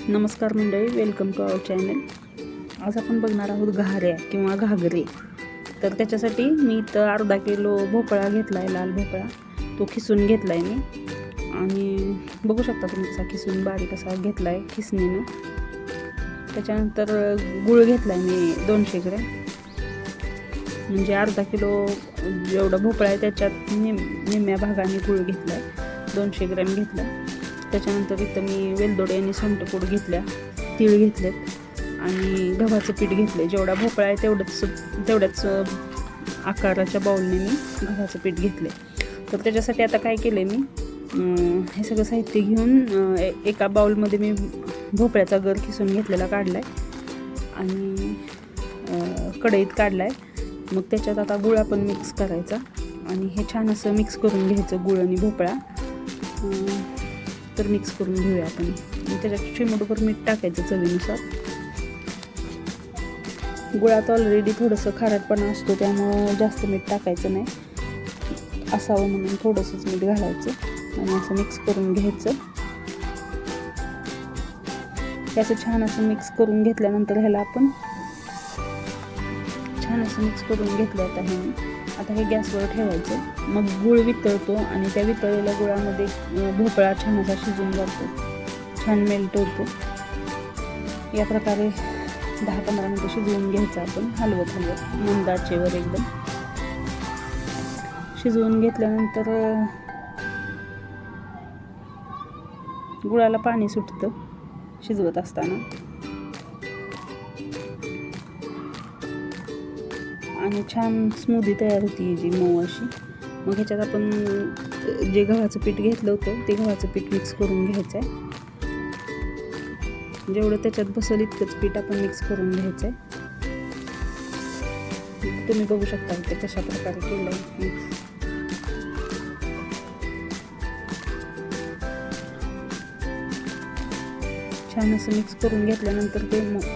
नमस्कार मंडळी welcome to our channel आज आपण बघणार आहोत घाऱ्या किंवा घागरे. तर त्याच्यासाठी मी इथं अर्धा किलो भोपळा घेतला आहे लाल भोपळा. तो खिसून घेतला आहे मी. आणि बघू शकता तुम्ही कसा खिसून बारीक असा घेतला आहे खिसणीनं. त्याच्यानंतर गुळ घेतला आहे मी दोनशे ग्रॅम. म्हणजे अर्धा किलो जेवढा भोपळा आहे त्याच्यात निम निम्म्या भागाने गुळ घेतला आहे दोनशे ग्रॅम घेतला आहे त्याच्यानंतर इथं मी वेलदोडे आणि सोंटपूड घेतल्या तीळ घेतलेत आणि गव्हाचं पीठ घेतलं जेवढा भोपळा आहे तेवढंच तेवढ्याच आकाराच्या बाऊलने मी गव्हाचं पीठ घेतले तर त्याच्यासाठी आता काय केलं आहे मी हे सगळं साहित्य घेऊन ए- एका बाऊलमध्ये मी भोपळ्याचा गर खिसून घेतलेला काढला आहे आणि कढईत काढला आहे मग त्याच्यात आता गुळ आपण मिक्स करायचा आणि हे छान असं मिक्स करून घ्यायचं गुळ आणि भोपळा. तर मिक्स करून घेऊया आपण. त्याच्यात चिमटभर मीठ टाकायचं चवीनुसार. गुळात ऑलरेडी थोडंसं खारटपणा असतो त्यामुळं जास्त मीठ टाकायचं नाही. असावं म्हणून थोडंसंच मीठ घालायचं आणि असं मिक्स करून घ्यायचं. हे असं छान असं मिक्स करून घेतल्यानंतर ह्याला आपण छान असं मिक्स करून घेतलं आता हे. मी आता हे गॅसवर ठेवायचं. मग गुळ वितळतो आणि त्या वितळलेल्या गुळामध्ये भोपळा छान असा शिजून जातो. छान मेल्ट होतो. या प्रकारे दहा पंधरा मिनटं शिजवून घ्यायचं आपण हलवत हलवत मंदाचेवर एकदम. शिजवून घेतल्यानंतर गुळाला पाणी सुटतं शिजवत असताना. आणि छान स्मूदी तयार होती जी मऊ अशी. मग ह्याच्यात आपण जे गव्हाचं पीठ घेतलं होतं ते गव्हाचं पीठ मिक्स करून घ्यायचं आहे जेवढं त्याच्यात बसेल इतकंच पीठ आपण मिक्स करून घ्यायचं आहे तुम्ही बघू शकता ते कशा प्रकारे केलं आहे मिक्स छान असं मिक्स करून घेतल्यानंतर ते मग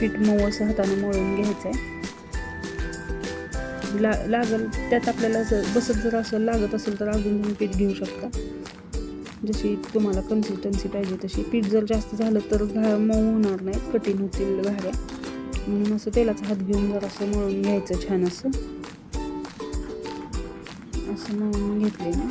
पीठ मऊ असं हाताने मळून घ्यायचं आहे ला लागल त्यात आपल्याला जर बसत जर असं लागत असेल तर अजून तुम्ही पीठ घेऊ शकता. जशी तुम्हाला कन्सिस्टन्सी पाहिजे तशी. पीठ जर जास्त झालं तर घा मऊ होणार नाही कठीण होतील घाऱ्या. म्हणून असं तेलाचा हात घेऊन जर असं मळून घ्यायचं छान असं. असं मळून घेतले ना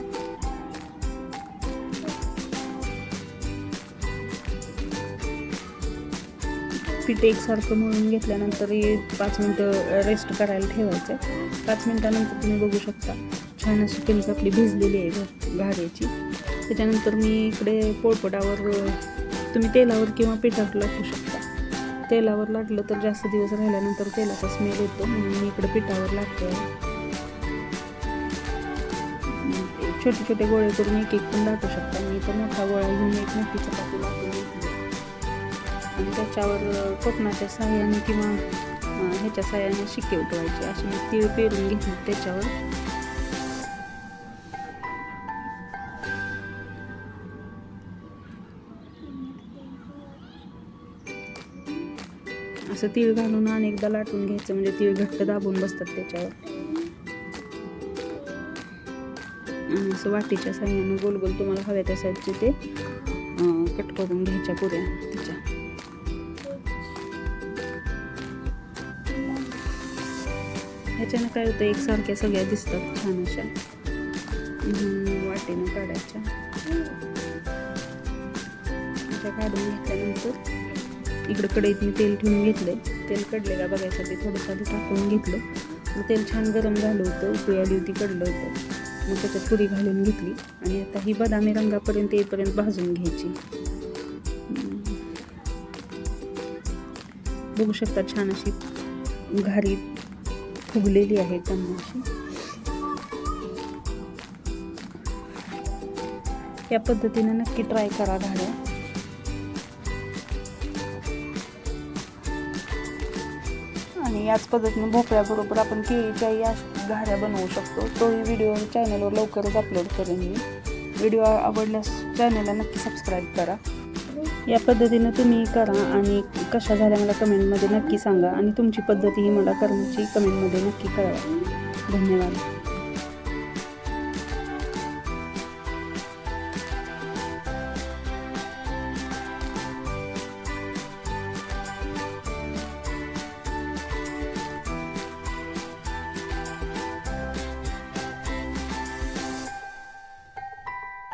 पीठ एकसारखं मळून घेतल्यानंतर हे पाच मिनटं रेस्ट करायला ठेवायचं. आहे पाच मिनटानंतर तुम्ही बघू शकता छान अशी पिंक आपली भिजलेली आहे घाऱ्याची त्याच्यानंतर मी इकडे पोळपटावर तुम्ही तेलावर किंवा पिठावर लाटू शकता. तेलावर लाटलं तर जास्त दिवस राहिल्यानंतर तेलाचा स्मेल येतो म्हणून मी इकडे पिठावर लाटते. आहे. छोटे छोटे गोळे करून एक एक पण लाटू शकता. मी तर मोठा गोळा घेऊन एक मोठी चपाती लाटून आणि त्याच्यावर कोकणाच्या साह्याने किंवा ह्याच्या साह्याने शिक्के उठवायचे असे मी तीळ पेरून घेतली त्याच्यावर. असं तीळ घालून अनेकदा लाटून घ्यायचं म्हणजे तीळ घट्ट दाबून बसतात त्याच्यावर. आणि असं वाटीच्या साह्यानं गोल गोल तुम्हाला हव्या त्या साईडचे ते कट करून घ्यायच्या पुऱ्या तिच्या ह्याच्यानं काय होतं एकसारख्या सगळ्या दिसतात छान अशा वाटेनं काढायच्या. अशा काढून घेतल्यानंतर इकडं कढईत मी तेल ठेवून घेतलं तेल कडलेला बघायसाठी थोडंसं आधी टाकून घेतलं. मग तेल छान गरम झालं होतं उकळी आली होती कडलं होतं. मग त्याच्यात पुरी घालून घेतली. आणि आता ही बदामी रंगापर्यंत येईपर्यंत भाजून घ्यायची. बघू शकता छान अशी घारी फुगलेली आहे त्यांना या पद्धतीने नक्की ट्राय करा घाऱ्या आणि याच पद्धतीने भोपळ्याबरोबर आपण केळीच्याही या घाऱ्या बनवू शकतो. तोही व्हिडिओ चॅनलवर लवकरच अपलोड करेन मी. व्हिडिओ आवडल्यास चॅनलला नक्की सबस्क्राईब करा. या पद्धतीनं तुम्ही करा आणि कशा झाल्या मला कमेंटमध्ये नक्की सांगा आणि तुमची पद्धतीही मला करण्याची कमेंटमध्ये नक्की कळवा. धन्यवाद.